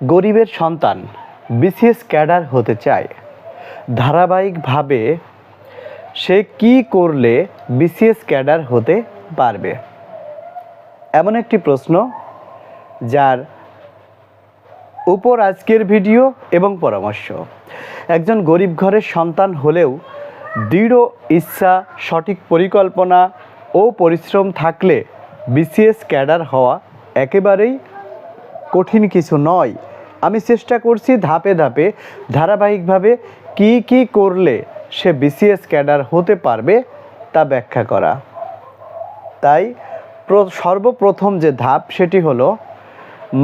গরিবের সন্তান BCS cadre হতে চায়। ধারাবাহিকভাবে সে কি করলে বিসিএস ক্যাডার হতে পারবে? এমন একটি প্রশ্ন যার উপর আজকের ভিডিও এবং পরামর্শ। একজন গরিব ঘরের সন্তান হলেও দৃঢ় ইচ্ছা, সঠিক পরিকল্পনা ও পরিশ্রম থাকলে বিসিএস ক্যাডার হওয়া একেবারেই কঠিন কিছু নয়। আমি চেষ্টা করছি ধাপে ধাপে ধারাবাহিকভাবে কি কি করলে সে বিসিএস ক্যাডার হতে পারবে তা ব্যাখ্যা করা। তাই সর্বপ্রথম যে ধাপ সেটি হলো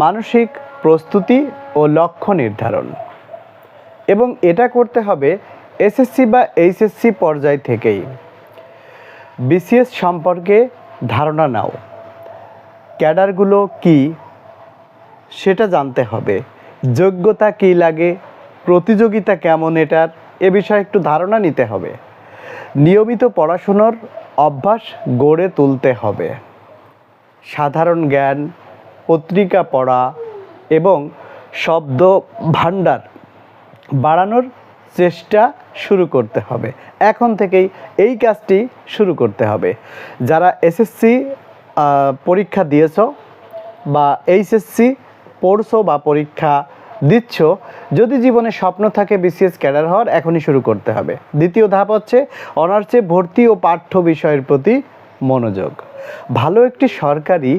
মানসিক প্রস্তুতি ও লক্ষ্য নির্ধারণ। এবং এটা করতে হবে এসএসসি বা এইচএসসি পর্যায় থেকেই। বিসিএস সম্পর্কে ধারণা নাও। ক্যাডারগুলো কি সেটা জানতে হবে। যোগ্যতা কী লাগে, প্রতিযোগিতা কেমন এটার, এ বিষয়ে একটু ধারণা নিতে হবে। নিয়মিত পড়াশুনোর অভ্যাস গড়ে তুলতে হবে। সাধারণ জ্ঞান, পত্রিকা পড়া এবং শব্দ ভাণ্ডার বাড়ানোর চেষ্টা শুরু করতে হবে। এখন থেকেই এই কাজটি শুরু করতে হবে। যারা এসএসসি পরীক্ষা দিয়েছ বা এইচএসসি পড়ছো বা পরীক্ষা দিচ্ছ। যদি জীবনে স্বপ্ন থাকে বিসিএস ক্যাডার হওয়ার, এখনই শুরু করতে হবে। দ্বিতীয় ধাপ হচ্ছে অনার্সে ভর্তি ও পাঠ্য বিষয়ের প্রতি মনোযোগ। ভালো একটি সরকারি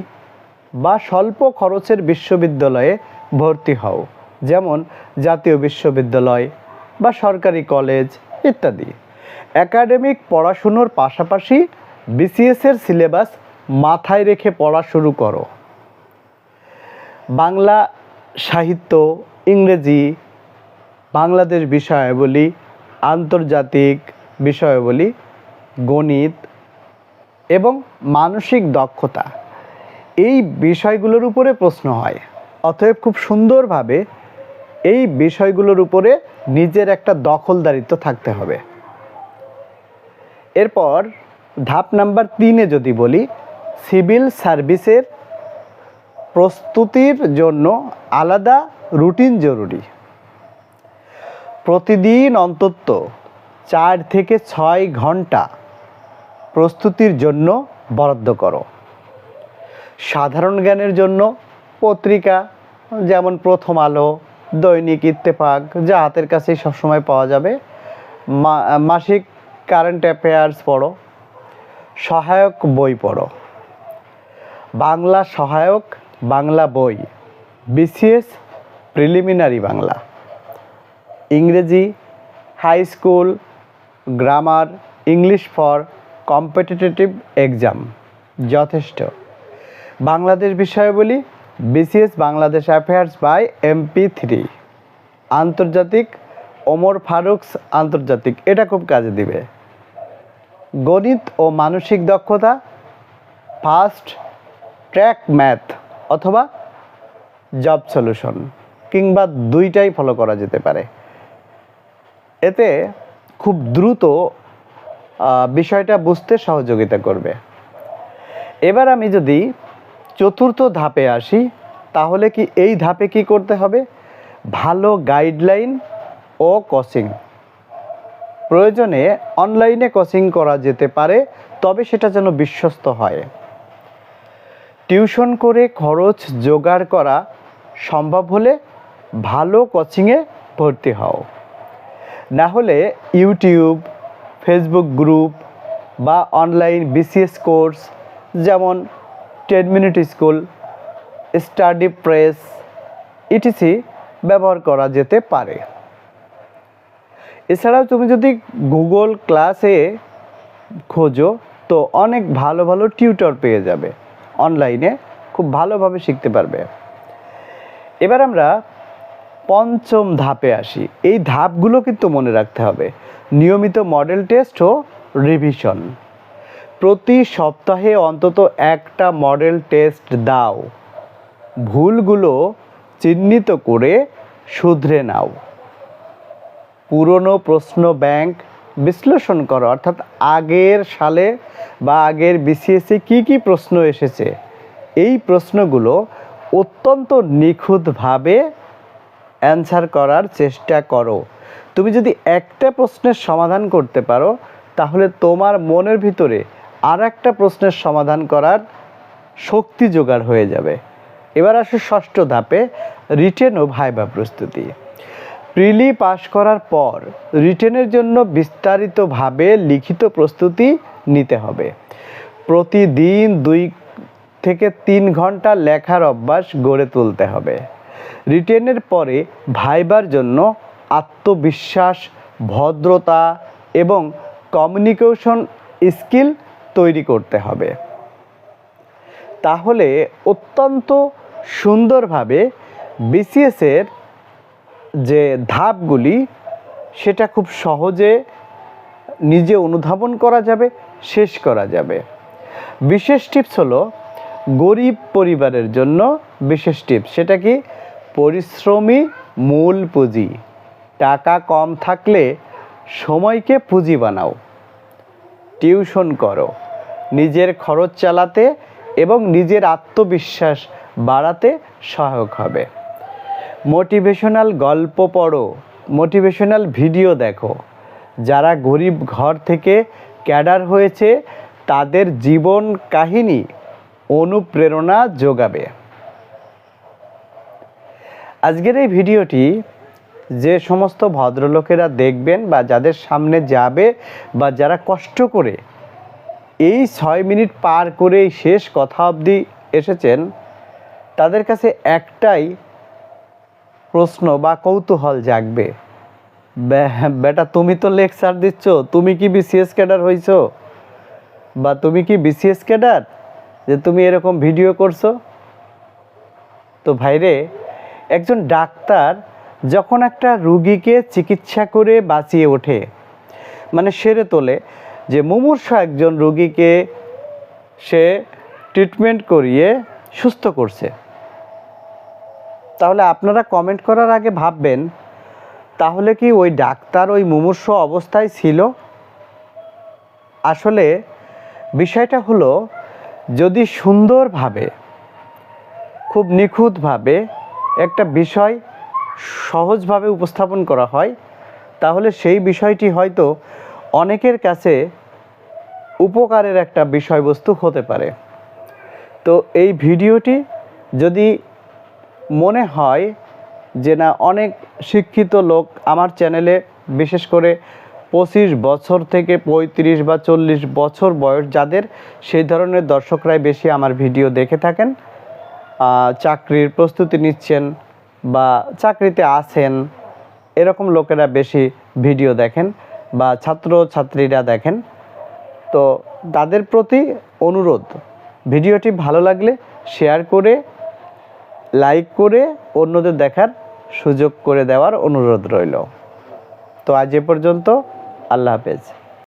বা স্বল্প খরচের বিশ্ববিদ্যালয়ে ভর্তি হও, যেমন জাতীয় বিশ্ববিদ্যালয় বা সরকারি কলেজ ইত্যাদি। একাডেমিক পড়াশুনোর পাশাপাশি বিসিএসের সিলেবাস মাথায় রেখে পড়া শুরু করো। বাংলা সাহিত্য, ইংরেজি, বাংলাদেশ বিষয়াবলী, আন্তর্জাতিক বিষয়াবলী, গণিত এবং মানসিক দক্ষতা। এই বিষয়গুলোর উপরে প্রশ্ন হয়। অতএব খুব সুন্দরভাবে এই বিষয়গুলোর উপরে নিজের একটা দখলদারিত্ব থাকতে হবে। এরপর ধাপ নাম্বার তিনে যদি বলি, সিভিল সার্ভিসের প্রস্তুতির জন্য আলাদা রুটিন জরুরি। প্রতিদিন অন্তত চার থেকে ছয় ঘণ্টা প্রস্তুতির জন্য বরাদ্দ করো। সাধারণ জ্ঞানের জন্য পত্রিকা, যেমন প্রথম আলো, দৈনিক ইত্তেফাক, যা হাতের কাছেই সবসময় পাওয়া যাবে। মাসিক কারেন্ট অ্যাফেয়ার্স পড়ো। সহায়ক বই পড়ো। বাংলা সহায়ক বাংলা বই বিসিএস প্রিলিমিনারি বাংলা ইংরেজি high school grammar English for competitive exam যথেষ্ট। Bangladesh বিষয়াবলী BCS Bangladesh affairs by MP three আন্তর্জাতিক ওমর ফারুকস আন্তর্জাতিক, এটা খুব কাজে দিবে। গণিত ও মানসিক দক্ষতা ফার্স্ট ট্র্যাক ম্যাথ অথবা জব সলিউশন কিংবা দুইটাই ফলো করা যেতে পারে। এতে খুব দ্রুত বিষয়টা বুঝতে সহযোগিতা করবে। এবার আমি যদি চতুর্থ ধাপে আসি, তাহলে কি এই ধাপে কি করতে হবে? ভালো গাইডলাইন ও কোচিং প্রয়োজনে অনলাইনে কোচিং করা যেতে পারে, তবে সেটা যেন বিশ্বস্ত হয়। টিউশন করে খরচ জোগাড় করা সম্ভব হলে ভালো কোচিংয়ে ভর্তি হও। না হলে ইউটিউব, ফেসবুক গ্রুপ বা অনলাইন বিসিএস কোর্স যেমন ten minute school, study press, ETC ব্যবহার করা যেতে পারে। এছাড়াও তুমি যদি গুগল ক্লাসে খোঁজো তো অনেক ভালো ভালো টিউটর পেয়ে যাবে। অনলাইনে খুব ভালোভাবে শিখতে পারবে। এবার আমরা পঞ্চম ধাপে আসি। এই ধাপগুলো কিন্তু মনে রাখতে হবে। নিয়মিত মডেল টেস্ট ও রিভিশন প্রতি সপ্তাহে অন্তত একটা মডেল টেস্ট দাও। ভুলগুলো চিহ্নিত করে শুধরে নাও। পুরনো প্রশ্ন ব্যাংক বিশ্লেষণ করো, অর্থাৎ আগের সালে বা আগের বিসিএসে কি কি প্রশ্ন এসেছে? এই প্রশ্নগুলো অত্যন্ত নিখুঁতভাবে অ্যান্সার করার চেষ্টা করো। তুমি যদি একটা প্রশ্নের সমাধান করতে পারো, তাহলে তোমার মনের ভিতরে আর একটা প্রশ্নের সমাধান করার শক্তি জোগাড় হয়ে যাবে। এবার আসো ষষ্ঠ ধাপে রিটেন ও ভাইবা প্রস্তুতি প্রিলি পাশ করার পর রিটেনের জন্য বিস্তারিতভাবে লিখিত প্রস্তুতি নিতে হবে। প্রতিদিন দুই থেকে তিন ঘণ্টা লেখার অভ্যাস গড়ে তুলতে হবে। রিটেনের পরে ভাইবার জন্য আত্মবিশ্বাস, ভদ্রতা এবং কমিউনিকেশন স্কিল তৈরি করতে হবে। তাহলে অত্যন্ত সুন্দরভাবে বিসিএসের যে ধাপগুলি, সেটা খুব সহজে নিজে অনুধাবন করা যাবে, শেষ করা যাবে। বিশেষ টিপস হলো, গরিব পরিবারের জন্য বিশেষ টিপস, সেটা কি? পরিশ্রমী মূল পুঁজি। টাকা কম থাকলে সময়কে পুঁজি বানাও। টিউশন করো। নিজের খরচ চালাতে এবং নিজের আত্মবিশ্বাস বাড়াতে সহায়ক হবে। মোটিভেশনাল গল্প পড়ো, মোটিভেশনাল ভিডিও দেখো। যারা গরিব ঘর থেকে ক্যাডার হয়েছে, তাদের জীবন কাহিনী অনুপ্রেরণা যোগাবে। আজকের এই ভিডিওটি যে সমস্ত ভদ্রলোকেরা দেখবেন বা যাদের সামনে যাবে বা যারা কষ্ট করে এই ছয় মিনিট পার করে শেষ কথা অবধি এসেছেন, তাদের কাছে একটাই প্রশ্ন বা কৌতূহল জাগবে। বে- বেটা, তুমি তো লেকচার দিচ্ছ, তুমি কি বিসিএস ক্যাডার হইছো? বা তুমি কি বিসিএস ক্যাডার? যে তুমি এরকম ভিডিও করছ? তো ভাইরে, একজন ডাক্তার যখন একটা রুগীকে চিকিৎসা করে বাঁচিয়ে ওঠে মানে সেরে তোলে, যে মুমূর্ষ একজন রুগীকে সে ট্রিটমেন্ট করিয়ে সুস্থ করছে। তাহলে আপনারা কমেন্ট করার আগে ভাববেন, তাহলে কি ওই ডাক্তার ওই মুমূর্ষ অবস্থায় ছিল? আসলে বিষয়টা হলো, যদি সুন্দরভাবে, খুব নিখুঁতভাবে একটা বিষয় সহজভাবে উপস্থাপন করা হয়, তাহলে সেই বিষয়টি হয়তো অনেকের কাছে উপকারের একটা বিষয়বস্তু হতে পারে। তো এই ভিডিওটি যদি মনে হয় যে না, অনেক শিক্ষিত লোক আমার চ্যানেলে বিশেষ করে পঁচিশ বছর থেকে পঁয়ত্রিশ বা চল্লিশ বছর বয়স যাদের সেই ধরনের দর্শকরাই বেশি আমার ভিডিও দেখে থাকেন চাকরির প্রস্তুতি নিচ্ছেন বা চাকরিতে আছেন, এরকম লোকেরা বেশি ভিডিও দেখেন বা ছাত্র ছাত্রীরা দেখেন। তো তাদের প্রতি অনুরোধ, ভিডিওটি ভালো লাগলে শেয়ার করে লাইক করে অন্যদের দেখার সুযোগ করে দেওয়ার অনুরোধ রইল। তো আজ এ পর্যন্ত আল্লাহ হাফেজ।